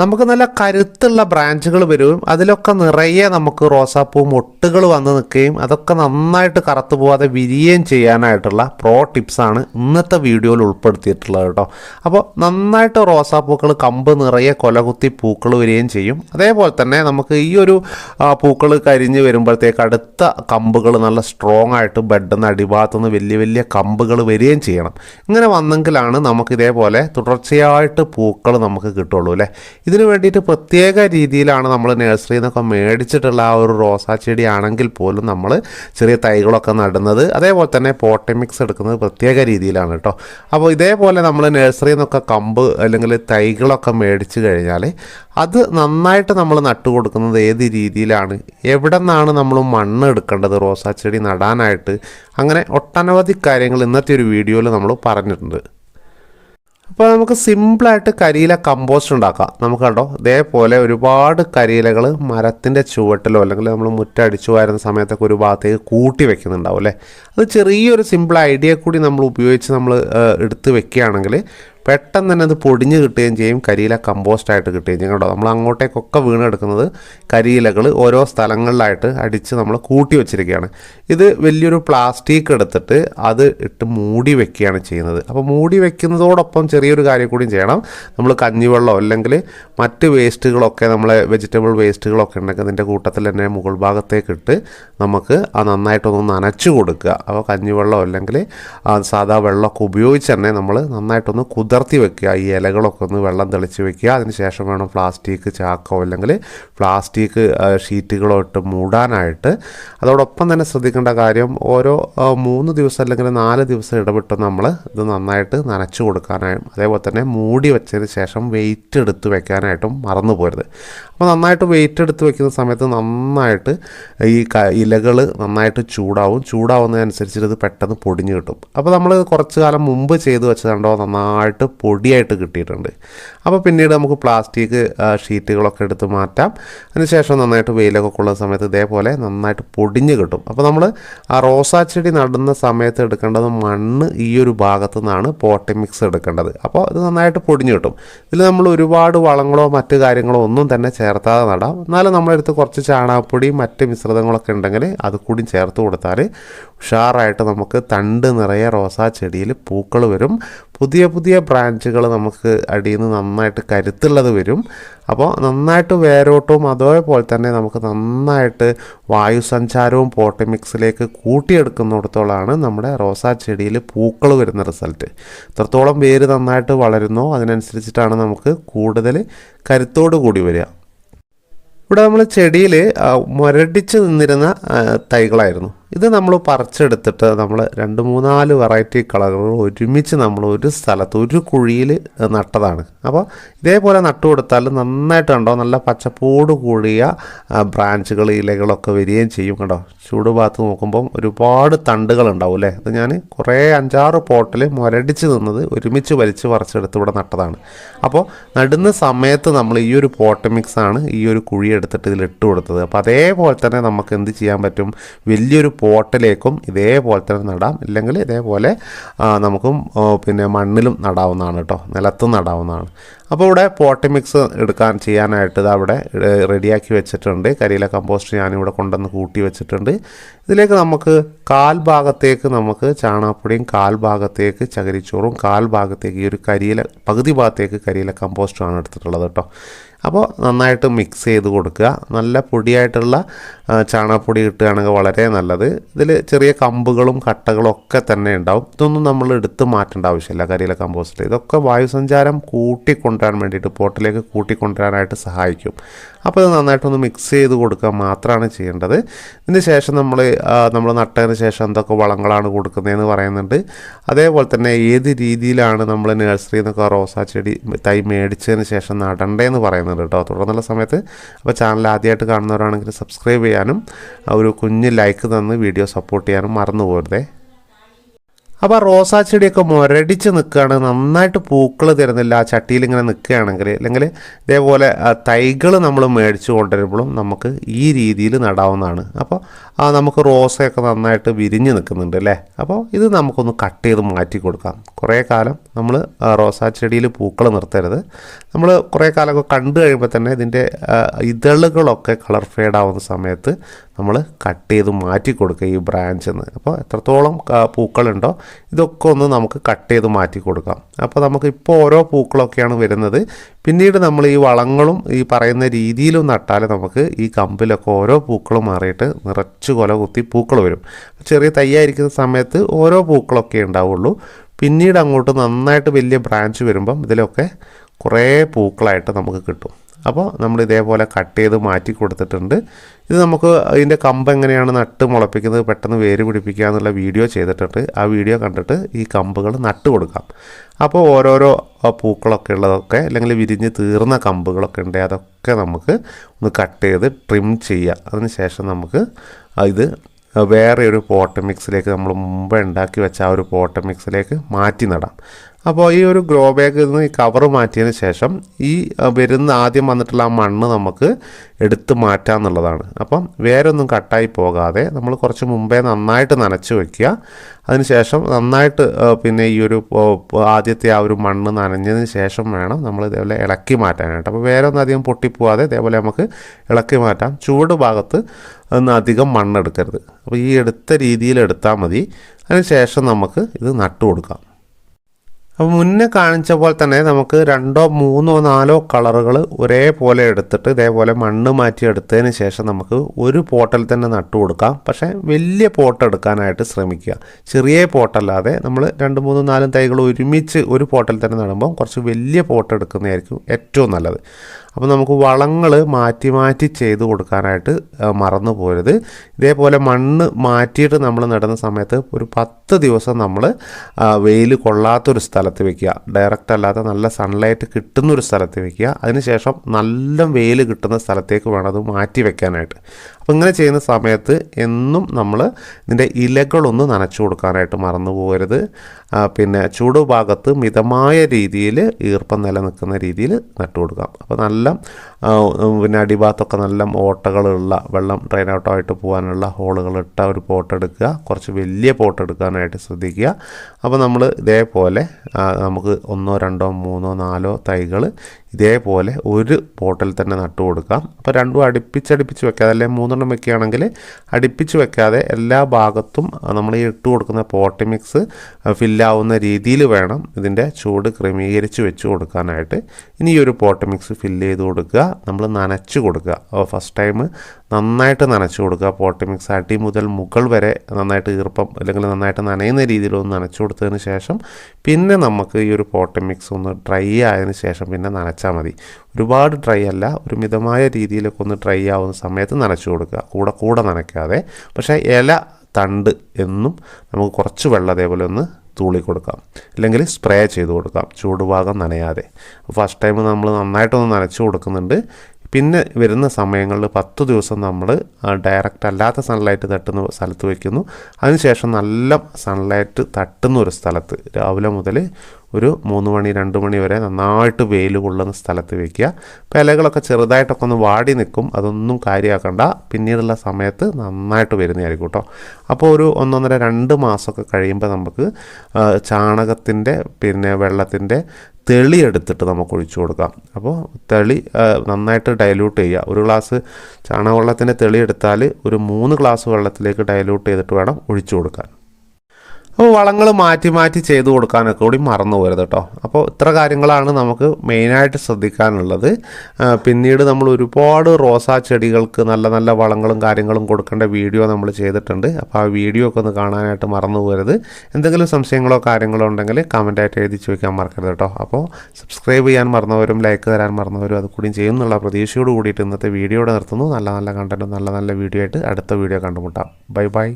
നമുക്ക് നല്ല കരുത്തുള്ള ബ്രാഞ്ചുകൾ വരും. അതിലൊക്കെ നിറയെ നമുക്ക് റോസാപ്പൂ മൊട്ടുകൾ വന്ന് നിൽക്കുകയും അതൊക്കെ നന്നായിട്ട് കറുത്തു പോവാതെ വിരിയുകയും ചെയ്യാനായിട്ടുള്ള പ്രോ ടിപ്സാണ് ഇന്നത്തെ വീഡിയോയിൽ ഉൾപ്പെടുത്തിയിട്ടുള്ളത് കേട്ടോ. അപ്പോൾ നന്നായിട്ട് റോസാപ്പൂക്കൾ കമ്പ് നിറയെ കൊലകുത്തി പൂക്കൾ വരികയും ചെയ്യും. അതേപോലെ തന്നെ നമുക്ക് ഈ ഒരു പൂക്കൾ കരിഞ്ഞ് വരുമ്പോഴത്തേക്ക് അടുത്ത കമ്പുകൾ നല്ല സ്ട്രോങ് ആയിട്ട് ബെഡെന്ന് അടിഭാഗത്തുനിന്ന് വലിയ വലിയ കമ്പുകൾ വരികയും ചെയ്യണം. ഇങ്ങനെ വന്നെങ്കിലാണ് നമുക്ക് ഇതേപോലെ തുടർച്ചയായിട്ട് പൂക്കൾ നമുക്ക് കിട്ടുള്ളൂ അല്ലേ? ഇതിന് വേണ്ടിയിട്ട് പ്രത്യേക രീതിയിലാണ് നമ്മൾ നഴ്സറിയിൽ നിന്നൊക്കെ മേടിച്ചിട്ടുള്ള ആ ഒരു റോസാ ചെടി ആണെങ്കിൽ പോലും നമ്മൾ ചെറിയ തൈകളൊക്കെ നടുന്നത് അതേപോലെ തന്നെ പോട്ടമിക്സ് എടുക്കുന്നത് പ്രത്യേക രീതിയിലാണ് കേട്ടോ അപ്പോൾ ഇതേപോലെ നമ്മൾ നഴ്സറിയിൽ നിന്നൊക്കെ കമ്പ് അല്ലെങ്കിൽ തൈകളൊക്കെ മേടിച്ച് കഴിഞ്ഞാൽ അത് നന്നായിട്ട് നമ്മൾ നട്ടു കൊടുക്കുന്നത് ഏത് രീതിയിലാണ്? എവിടെ നിന്നാണ് നമ്മൾ മണ്ണ് എടുക്കേണ്ടത് റോസാ ചെടി നടാനായിട്ട്? അങ്ങനെ ഒട്ടനവധി കാര്യങ്ങൾ ഇന്നത്തെ ഒരു വീഡിയോയിൽ നമ്മൾ പറഞ്ഞിട്ടുണ്ട്. അപ്പോൾ നമുക്ക് സിമ്പിളായിട്ട് കരിയില കമ്പോസ്റ്റ് ഉണ്ടാക്കാം. നമുക്ക് കണ്ടോ? ഇതേപോലെ ഒരുപാട് കരിയിലകൾ മരത്തിന്റെ ചുവട്ടിലോ അല്ലെങ്കിൽ നമ്മൾ മുറ്റടിച്ചു വരുന്ന സമയത്തൊക്കെ ഒരു ഭാഗത്തേക്ക് കൂട്ടി വെക്കുന്നുണ്ടാവും അല്ലേ? അത് ചെറിയൊരു സിമ്പിൾ ഐഡിയ കൂടി നമ്മൾ ഉപയോഗിച്ച് നമ്മൾ എടുത്ത് വെക്കുകയാണെങ്കിൽ പെട്ടെന്ന് തന്നെ അത് പൊടിഞ്ഞ് കിട്ടുകയും ചെയ്യും. കരിയില കമ്പോസ്റ്റായിട്ട് കിട്ടുകയും ചെയ്യും കേട്ടോ. നമ്മൾ അങ്ങോട്ടേക്കൊക്കെ വീണെടുക്കുന്നത് കരിയിലകൾ ഓരോ സ്ഥലങ്ങളിലായിട്ട് അടിച്ച് നമ്മൾ കൂട്ടി വെച്ചിരിക്കുകയാണ്. ഇത് വലിയൊരു പ്ലാസ്റ്റിക് എടുത്തിട്ട് അത് ഇട്ട് മൂടി വെക്കുകയാണ് ചെയ്യുന്നത്. അപ്പോൾ മൂടി വെക്കുന്നതോടൊപ്പം ചെറിയൊരു കാര്യം കൂടി ചെയ്യണം. നമ്മൾ കഞ്ഞിവെള്ളം അല്ലെങ്കിൽ മറ്റ് വേസ്റ്റുകളൊക്കെ നമ്മളെ വെജിറ്റബിൾ വേസ്റ്റുകളൊക്കെ ഉണ്ടെങ്കിൽ അതിന്റെ കൂട്ടത്തിൽ തന്നെ മുകൾ ഭാഗത്തേക്ക് ഇട്ട് നമുക്ക് ആ നന്നായിട്ടൊന്ന് നനച്ചു കൊടുക്കുക. അപ്പോൾ കഞ്ഞിവെള്ളം അല്ലെങ്കിൽ സാധാ വെള്ളമൊക്കെ ഉപയോഗിച്ച് തന്നെ നമ്മൾ നന്നായിട്ടൊന്ന് കുതിർത്തി വെക്കുക ഈ ഇലകളൊക്കെ ഒന്ന് വെള്ളം തെളിച്ച് വെക്കുക. അതിനുശേഷം വേണം പ്ലാസ്റ്റിക് ചാക്കോ അല്ലെങ്കിൽ പ്ലാസ്റ്റിക് ഷീറ്റുകളോ ഇട്ട് മൂടാനായിട്ട്. അതോടൊപ്പം തന്നെ ശ്രദ്ധിക്കേണ്ട കാര്യം ഓരോ മൂന്ന് ദിവസം അല്ലെങ്കിൽ നാല് ദിവസം ഇടപെട്ട് നമ്മൾ ഇത് നന്നായിട്ട് നനച്ചു കൊടുക്കാനായും അതേപോലെ തന്നെ മൂടി വെച്ചതിന് ശേഷം വെയിറ്റ് എടുത്ത് വെക്കാനായിട്ടും മറന്നു പോരുത്. അപ്പോൾ നന്നായിട്ട് വെയിറ്റ് എടുത്ത് വെക്കുന്ന സമയത്ത് നന്നായിട്ട് ഈ ഇലകൾ നന്നായിട്ട് ചൂടാവും. ചൂടാവുന്നതനുസരിച്ച് ഇത് പെട്ടെന്ന് പൊടിഞ്ഞു കിട്ടും. അപ്പോൾ നമ്മൾ കുറച്ച് കാലം മുമ്പ് ചെയ്ത് വെച്ചതുണ്ടോ? നന്നായിട്ട് പൊടിയായിട്ട് കിട്ടിയിട്ടുണ്ട്. അപ്പോൾ പിന്നീട് നമുക്ക് പ്ലാസ്റ്റിക് ഷീറ്റുകളൊക്കെ എടുത്ത് മാറ്റാം. അതിനുശേഷം നന്നായിട്ട് വെയിലൊക്കെ കൊള്ളുന്ന സമയത്ത് ഇതേപോലെ നന്നായിട്ട് പൊടിഞ്ഞ് കിട്ടും. അപ്പോൾ നമ്മൾ ആ റോസാ ചെടി നടുന്ന സമയത്ത് എടുക്കേണ്ടത് മണ്ണ് ഈ ഒരു ഭാഗത്തു നിന്നാണ് പോട്ടി മിക്സ് എടുക്കേണ്ടത്. അപ്പോൾ ഇത് നന്നായിട്ട് പൊടിഞ്ഞ് കിട്ടും. ഇതിൽ നമ്മൾ ഒരുപാട് വളങ്ങളോ മറ്റ് കാര്യങ്ങളോ ഒന്നും തന്നെ ചേർത്താതെ നടാം. എന്നാലും നമ്മളെടുത്ത് കുറച്ച് ചാണകപ്പൊടി മറ്റ് മിശ്രിതങ്ങളൊക്കെ ഉണ്ടെങ്കിൽ അത് കൂടി ചേർത്ത് കൊടുത്താൽ ഉഷാറായിട്ട് നമുക്ക് തണ്ട് നിറയെ റോസാ ചെടിയിൽ പൂക്കൾ വരും. പുതിയ പുതിയ ബ്രാഞ്ചുകൾ നമുക്ക് അടിയിൽ നിന്ന് നന്നായിട്ട് കരുത്തുള്ളത് വരും. അപ്പോൾ നന്നായിട്ട് വേരോട്ടവും അതേപോലെ തന്നെ നമുക്ക് നന്നായിട്ട് വായുസഞ്ചാരവും പോട്ടമിക്സിലേക്ക് കൂട്ടിയെടുക്കുന്നിടത്തോളമാണ് നമ്മുടെ റോസാ ചെടിയിൽ പൂക്കൾ വരുന്ന റിസൾട്ട്. എത്രത്തോളം വേര് നന്നായിട്ട് വളരുന്നോ അതിനനുസരിച്ചിട്ടാണ് നമുക്ക് കൂടുതൽ കരുത്തോടു കൂടി വരിക. ഇവിടെ നമ്മൾ ചെടിയിൽ മുരടിച്ച് നിന്നിരുന്ന തൈകളായിരുന്നു. ഇത് നമ്മൾ പറിച്ചെടുത്തിട്ട് നമ്മൾ രണ്ട് മൂന്നാൽ വെറൈറ്റി കളറുകൾ ഒരുമിച്ച് നമ്മൾ ഒരു സ്ഥലത്ത് ഒരു കുഴിയിൽ നട്ടതാണ്. അപ്പോൾ ഇതേപോലെ നട്ടു കൊടുത്താൽ നന്നായിട്ട് കണ്ടോ? നല്ല പച്ചപ്പോട് കൂടിയ ബ്രാഞ്ചുകൾ ഇലകളൊക്കെ വരികയും ചെയ്യും കണ്ടോ? ചൂട് ഭാഗത്ത് നോക്കുമ്പം ഒരുപാട് തണ്ടുകൾ ഉണ്ടാവും അല്ലേ? അത് ഞാൻ കുറേ അഞ്ചാറ് പോട്ടിൽ മുരടിച്ച് നിന്നത് ഒരുമിച്ച് വലിച്ച് പറിച്ചെടുത്ത് ഇവിടെ നട്ടതാണ്. അപ്പോൾ നടുന്ന സമയത്ത് നമ്മൾ ഈ ഒരു പോട്ട് മിക്സാണ് ഈ ഒരു കുഴി എടുത്തിട്ട് ഇതിൽ ഇട്ട് കൊടുത്തത്. അപ്പോൾ അതേപോലെ തന്നെ നമുക്ക് എന്ത് ചെയ്യാൻ പറ്റും? വലിയൊരു പോട്ടിലേക്കും ഇതേപോലെ തന്നെ നടാം. ഇല്ലെങ്കിൽ ഇതേപോലെ നമുക്കും പിന്നെ മണ്ണിലും നടാവുന്നതാണ് കേട്ടോ നിലത്തും നടാവുന്നതാണ്. അപ്പോൾ ഇവിടെ പോട്ടി മിക്സ് എടുക്കാൻ ചെയ്യാനായിട്ട് അവിടെ റെഡിയാക്കി വെച്ചിട്ടുണ്ട്. കരിയില കമ്പോസ്റ്റ് ഞാനിവിടെ കൊണ്ടുവന്ന് കൂട്ടി വെച്ചിട്ടുണ്ട്. ഇതിലേക്ക് നമുക്ക് കാൽ ഭാഗത്തേക്ക് നമുക്ക് ചാണകപ്പൊടിയും കാൽ ഭാഗത്തേക്ക് ചകിരിച്ചോറും കാൽ ഭാഗത്തേക്ക് ഈ ഒരു കരിയില പകുതി ഭാഗത്തേക്ക് കരിയില കമ്പോസ്റ്റുമാണ് എടുത്തിട്ടുള്ളത് കേട്ടോ അപ്പോൾ നന്നായിട്ട് മിക്സ് ചെയ്ത് കൊടുക്കുക. നല്ല പൊടിയായിട്ടുള്ള ചാണകപ്പൊടി കിട്ടുകയാണെങ്കിൽ വളരെ നല്ലത്. ഇതിൽ ചെറിയ കമ്പുകളും കട്ടകളും ഒക്കെ തന്നെ ഉണ്ടാവും. ഇതൊന്നും നമ്മൾ എടുത്ത് മാറ്റേണ്ട ആവശ്യമില്ല കരിയില കമ്പോസ്റ്റ് ഇതൊക്കെ വായുസഞ്ചാരം കൂട്ടിക്കൊണ്ടുവരാൻ വേണ്ടിയിട്ട് പോട്ടിലേക്ക് കൂട്ടിക്കൊണ്ടുവരാനായിട്ട് സഹായിക്കും. അപ്പോൾ ഇത് നന്നായിട്ടൊന്ന് മിക്സ് ചെയ്ത് കൊടുക്കുക മാത്രമാണ് ചെയ്യേണ്ടത്. ഇതിന് ശേഷം നമ്മൾ നമ്മൾ നട്ടതിന് ശേഷം എന്തൊക്കെ വളങ്ങളാണ് കൊടുക്കുന്നതെന്ന് പറയുന്നുണ്ട്. അതേപോലെ തന്നെ ഏത് രീതിയിലാണ് നമ്മൾ നഴ്സറിയിൽ നിന്നൊക്കെ റോസാ ചെടി തൈ മേടിച്ചതിന് ശേഷം നടണ്ടേന്ന് പറയുന്നുണ്ട് കേട്ടോ. തുടർന്നുള്ള സമയത്ത് അപ്പോൾ ചാനൽ ആദ്യമായിട്ട് കാണുന്നവരാണെങ്കിൽ സബ്സ്ക്രൈബ് ചെയ്യാനും ഒരു കുഞ്ഞ് ലൈക്ക് തന്ന് വീഡിയോ സപ്പോർട്ട് ചെയ്യാനും മറന്നു പോകരുതേ. അപ്പോൾ റോസാ ചെടിയൊക്കെ മുരടിച്ച് നിൽക്കുകയാണ് നന്നായിട്ട് പൂക്കൾ തരുന്നില്ല. ആ ചട്ടിയിൽ ഇങ്ങനെ നിൽക്കുകയാണെങ്കിൽ അല്ലെങ്കിൽ ഇതേപോലെ തൈകൾ നമ്മൾ മേടിച്ച് കൊണ്ടുവരുമ്പോഴും നമുക്ക് ഈ രീതിയിൽ നടാവുന്നതാണ്. അപ്പോൾ ആ നമുക്ക് റോസയൊക്കെ നന്നായിട്ട് വിരിഞ്ഞ് നിൽക്കുന്നുണ്ട് അല്ലേ? അപ്പോൾ ഇത് നമുക്കൊന്ന് കട്ട് ചെയ്ത് മാറ്റി കൊടുക്കാം. കുറേ കാലം നമ്മൾ റോസാ ചെടിയിൽ പൂക്കൾ നിർത്തരുത്. നമ്മൾ കുറേ കാലമൊക്കെ കണ്ടു കഴിയുമ്പോൾ തന്നെ ഇതിന്റെ ആ, ഇതളുകളൊക്കെ കളർ ഫേഡ് ആവുന്ന സമയത്ത് നമ്മൾ കട്ട് ചെയ്ത് മാറ്റി കൊടുക്കുക ഈ ബ്രാഞ്ചിൽ നിന്ന് അപ്പോൾ എത്രത്തോളം പൂക്കളുണ്ടോ ഇതൊക്കെ ഒന്ന് നമുക്ക് കട്ട് ചെയ്ത് മാറ്റി കൊടുക്കാം. അപ്പോൾ നമുക്ക് ഇപ്പോൾ ഓരോ പൂക്കളൊക്കെയാണ് വരുന്നത്. പിന്നീട് നമ്മൾ ഈ വളങ്ങളും ഈ പറയുന്ന രീതിയിലും നട്ടാൽ നമുക്ക് ഈ കമ്പിലൊക്കെ ഓരോ പൂക്കളും മാറിയിട്ട് നിറച്ച് കൊല കുത്തി പൂക്കൾ വരും. ചെറിയ തയ്യായിരിക്കുന്ന സമയത്ത് ഓരോ പൂക്കളൊക്കെ ഉണ്ടാവുള്ളൂ. പിന്നീട് അങ്ങോട്ട് നന്നായിട്ട് വലിയ ബ്രാഞ്ച് വരുമ്പം ഇതിലൊക്കെ കുറേ പൂക്കളായിട്ട് നമുക്ക് കിട്ടും. അപ്പോൾ നമ്മൾ ഇതേപോലെ കട്ട് ചെയ്ത് മാറ്റി കൊടുത്തിട്ടുണ്ട്. ഇത് നമുക്ക് ഇതിന്റെ കമ്പ് എങ്ങനെയാണ് നട്ട് മുളപ്പിക്കുന്നത് പെട്ടെന്ന് വേര് പിടിപ്പിക്കുക എന്നുള്ള വീഡിയോ ചെയ്തിട്ടുണ്ട്. ആ വീഡിയോ കണ്ടിട്ട് ഈ കമ്പുകൾ നട്ട് കൊടുക്കാം. അപ്പോൾ ഓരോരോ പൂക്കളൊക്കെ ഉള്ളതൊക്കെ അല്ലെങ്കിൽ വിരിഞ്ഞ് തീർന്ന കമ്പുകളൊക്കെ ഉണ്ട് അതൊക്കെ നമുക്ക് ഒന്ന് കട്ട് ചെയ്ത് ട്രിം ചെയ്യുക. അതിന് ശേഷം നമുക്ക് ഇത് വേറെ ഒരു പോട്ട് മിക്സിലേക്ക് നമ്മൾ മുമ്പ് ഉണ്ടാക്കി വെച്ച ആ ഒരു പോട്ട് മിക്സിലേക്ക് മാറ്റി നടാം. അപ്പോൾ ഈ ഒരു ഗ്രോ ബാഗിൽ നിന്ന് ഈ കവർ മാറ്റിയതിന് ശേഷം ഈ വരുന്ന ആദ്യം വന്നിട്ടുള്ള ആ മണ്ണ് നമുക്ക് എടുത്ത് മാറ്റാമെന്നുള്ളതാണ് അപ്പം ഒന്നും കട്ടായി പോകാതെ നമ്മൾ കുറച്ച് മുമ്പേ നന്നായിട്ട് നനച്ച് വയ്ക്കുക അതിനുശേഷം നന്നായിട്ട് പിന്നെ ഈ ഒരു ആദ്യത്തെ ആ ഒരു മണ്ണ് നനഞ്ഞതിന് ശേഷം വേണം നമ്മൾ ഇതേപോലെ ഇളക്കി മാറ്റാനായിട്ട്. അപ്പോൾ വേറെ വേരൊന്നും അധികം പൊട്ടിപ്പോവാതെ ഇതേപോലെ നമുക്ക് ഇളക്കി മാറ്റാം. ചൂട് ഭാഗത്ത് ഒന്ന് അധികം മണ്ണെടുക്കരുത്. അപ്പോൾ ഈ എടുത്ത രീതിയിൽ എടുത്താൽ മതി. അതിനുശേഷം നമുക്ക് ഇത് നട്ടു കൊടുക്കാം അപ്പോൾ മുന്നേ കാണിച്ച പോലെ തന്നെ നമുക്ക് രണ്ടോ മൂന്നോ നാലോ കളറുകൾ ഒരേപോലെ എടുത്തിട്ട് ഇതേപോലെ മണ്ണ് മാറ്റി എടുത്തതിന് ശേഷം നമുക്ക് ഒരു പോട്ടിൽ തന്നെ നട്ടു കൊടുക്കാം. പക്ഷേ വലിയ പോട്ട് എടുക്കാനായിട്ട് ശ്രമിക്കുക. ചെറിയ പോട്ടല്ലാതെ നമ്മൾ രണ്ട് മൂന്നും നാലും തൈകൾ ഒരുമിച്ച് ഒരു പോട്ടിൽ തന്നെ നടുമ്പോൾ കുറച്ച് വലിയ പോട്ട് എടുക്കുന്നതായിരിക്കും ഏറ്റവും നല്ലത്. അപ്പോൾ നമുക്ക് വളങ്ങൾ മാറ്റി മാറ്റി ചെയ്ത് കൊടുക്കാനായിട്ട് മറന്നു പോരുത്. ഇതേപോലെ മണ്ണ് മാറ്റിയിട്ട് നമ്മൾ നടുന്ന സമയത്ത് ഒരു പത്ത് ദിവസം നമ്മൾ വെയിൽ കൊള്ളാത്തൊരു സ്ഥലത്ത് വെക്കുക. ഡയറക്റ്റ് അല്ലാത്ത നല്ല സൺലൈറ്റ് കിട്ടുന്ന ഒരു സ്ഥലത്ത് വെക്കുക. അതിനുശേഷം നല്ല വെയിൽ കിട്ടുന്ന സ്ഥലത്തേക്ക് വേണം അത് മാറ്റി വെക്കാനായിട്ട്. അപ്പോൾ ഇങ്ങനെ ചെയ്യുന്ന സമയത്ത് എന്നും നമ്മൾ ഇതിന്റെ ഇലകളൊന്ന് നനച്ചു കൊടുക്കാനായിട്ട് മറന്നു പോകരുത്. പിന്നെ ചൂട് ഭാഗത്ത് മിതമായ രീതിയിൽ ഈർപ്പം നിലനിൽക്കുന്ന രീതിയിൽ നട്ടു കൊടുക്കാം അപ്പോൾ നല്ല പിന്നെ അടിഭാഗത്തൊക്കെ നല്ല ഓട്ടകളുള്ള വെള്ളം ഡ്രെയിൻ ഔട്ടായിട്ട് പോകാനുള്ള ഹോളുകൾ ഇട്ട ഒരു പോട്ട് എടുക്കുക. കുറച്ച് വലിയ പോട്ട് എടുക്കാനായിട്ട് ശ്രദ്ധിക്കുക. അപ്പോൾ നമ്മൾ ഇതേപോലെ നമുക്ക് ഒന്നോ രണ്ടോ മൂന്നോ നാലോ തൈകൾ ഇതേപോലെ ഒരു പോട്ടിൽ തന്നെ നട്ടു കൊടുക്കാം. അപ്പോൾ രണ്ടും അടുപ്പിച്ചടുപ്പിച്ച് വെക്കാതെ അല്ലെങ്കിൽ മൂന്നെണ്ണം വെക്കുകയാണെങ്കിൽ അടുപ്പിച്ച് വെക്കാതെ എല്ലാ ഭാഗത്തും നമ്മൾ ഈ ഇട്ട് കൊടുക്കുന്ന പോട്ടി മിക്സ് ഫില്ലാവുന്ന രീതിയിൽ വേണം ഇതിന്റെ ചൂട് ക്രമീകരിച്ച് വെച്ച് കൊടുക്കാനായിട്ട്. ഇനി ഈ ഒരു പോട്ടി മിക്സ് ഫില്ല് ചെയ്ത് കൊടുക്കുക. നമ്മൾ നനച്ച് കൊടുക്കുക. ഫസ്റ്റ് ടൈം നന്നായിട്ട് നനച്ച് കൊടുക്കുക. പോട്ടി മിക്സ് അടി മുതൽ മുകൾ വരെ നന്നായിട്ട് ഈർപ്പം അല്ലെങ്കിൽ നന്നായിട്ട് നനയുന്ന രീതിയിൽ ഒന്ന് നനച്ചു കൊടുത്തതിന് ശേഷം പിന്നെ നമുക്ക് ഈ ഒരു പോട്ടി മിക്സ് ഒന്ന് ഡ്രൈ ആയതിനു ശേഷം പിന്നെ നനച്ചാൽ മതി. ഒരുപാട് ഡ്രൈ അല്ല ഒരു മിതമായ രീതിയിലൊക്കെ ഒന്ന് ഡ്രൈ ആവുന്ന സമയത്ത് നനച്ചു കൊടുക്കുക. കൂടെ കൂടെ നനയ്ക്കാതെ. പക്ഷേ ഇല തണ്ട് എന്നും നമുക്ക് കുറച്ച് വെള്ളം അതേപോലെ ഒന്ന് തൂളി കൊടുക്കാം. അല്ലെങ്കിൽ സ്പ്രേ ചെയ്ത് കൊടുക്കാം. ചൂടുഭാഗം നനയാതെ. ഫസ്റ്റ് ടൈം നമ്മൾ നന്നായിട്ടൊന്ന് നനച്ചു കൊടുക്കുന്നുണ്ട്. പിന്നെ വരുന്ന സമയങ്ങളിൽ പത്ത് ദിവസം നമ്മൾ ഡയറക്റ്റ് അല്ലാത്ത സൺലൈറ്റ് തട്ടുന്ന സ്ഥലത്ത് വയ്ക്കുന്നു അതിനുശേഷം നല്ല സൺലൈറ്റ് തട്ടുന്ന ഒരു സ്ഥലത്ത് രാവിലെ മുതൽ ഒരു മൂന്ന് മണി രണ്ട് മണി വരെ നന്നായിട്ട് വെയിൽ കൊള്ളുന്ന സ്ഥലത്ത് വെക്കുക. അപ്പോൾ ഇലകളൊക്കെ ചെറുതായിട്ടൊക്കെ ഒന്ന് വാടി നിൽക്കും അതൊന്നും കാര്യമാക്കണ്ട. പിന്നീടുള്ള സമയത്ത് നന്നായിട്ട് വരുന്നതായിരിക്കും കേട്ടോ അപ്പോൾ ഒരു ഒന്നൊന്നര രണ്ട് മാസമൊക്കെ കഴിയുമ്പോൾ നമുക്ക് ചാണകത്തിന്റെ പിന്നെ വെള്ളത്തിന്റെ തെളി എടുത്തിട്ട് നമുക്ക് ഒഴിച്ചു കൊടുക്കാം. അപ്പോൾ തെളി നന്നായിട്ട് ഡൈല്യൂട്ട് ചെയ്യുക. ഒരു ഗ്ലാസ് ചാണകവെള്ളത്തിന്റെ തെളി എടുത്താൽ ഒരു മൂന്ന് ഗ്ലാസ് വെള്ളത്തിലേക്ക് ഡൈല്യൂട്ട് ചെയ്തിട്ട് വേണം ഒഴിച്ചു കൊടുക്കാൻ. അപ്പോൾ വളങ്ങൾ മാറ്റി മാറ്റി ചെയ്തു കൊടുക്കാനൊക്കെ കൂടി മറന്നു പോരുത് കേട്ടോ അപ്പോൾ ഇത്ര കാര്യങ്ങളാണ് നമുക്ക് മെയിനായിട്ട് ശ്രദ്ധിക്കാനുള്ളത്. പിന്നീട് നമ്മൾ ഒരുപാട് റോസാ ചെടികൾക്ക് നല്ല നല്ല വളങ്ങളും കാര്യങ്ങളും കൊടുക്കേണ്ട വീഡിയോ നമ്മൾ ചെയ്തിട്ടുണ്ട്. അപ്പോൾ ആ വീഡിയോ ഒക്കെ ഒന്ന് കാണാനായിട്ട് മറന്നു പോരുത്. എന്തെങ്കിലും സംശയങ്ങളോ കാര്യങ്ങളോ ഉണ്ടെങ്കിൽ കമന്റായിട്ട് എഴുതി ചോദിക്കാൻ മറക്കരുത് കേട്ടോ അപ്പോൾ സബ്സ്ക്രൈബ് ചെയ്യാൻ മറന്നവരും ലൈക്ക് തരാൻ മറന്നവരും അത് കൂടി ചെയ്യുന്നുള്ള പ്രതീക്ഷയോട് കൂടിയിട്ട് ഇന്നത്തെ വീഡിയോയുടെ നിർത്തുന്നു. നല്ല നല്ല കണ്ടന്റും നല്ല നല്ല വീഡിയോ ആയിട്ട് അടുത്ത വീഡിയോ കണ്ടുമുട്ടാം. Bye bye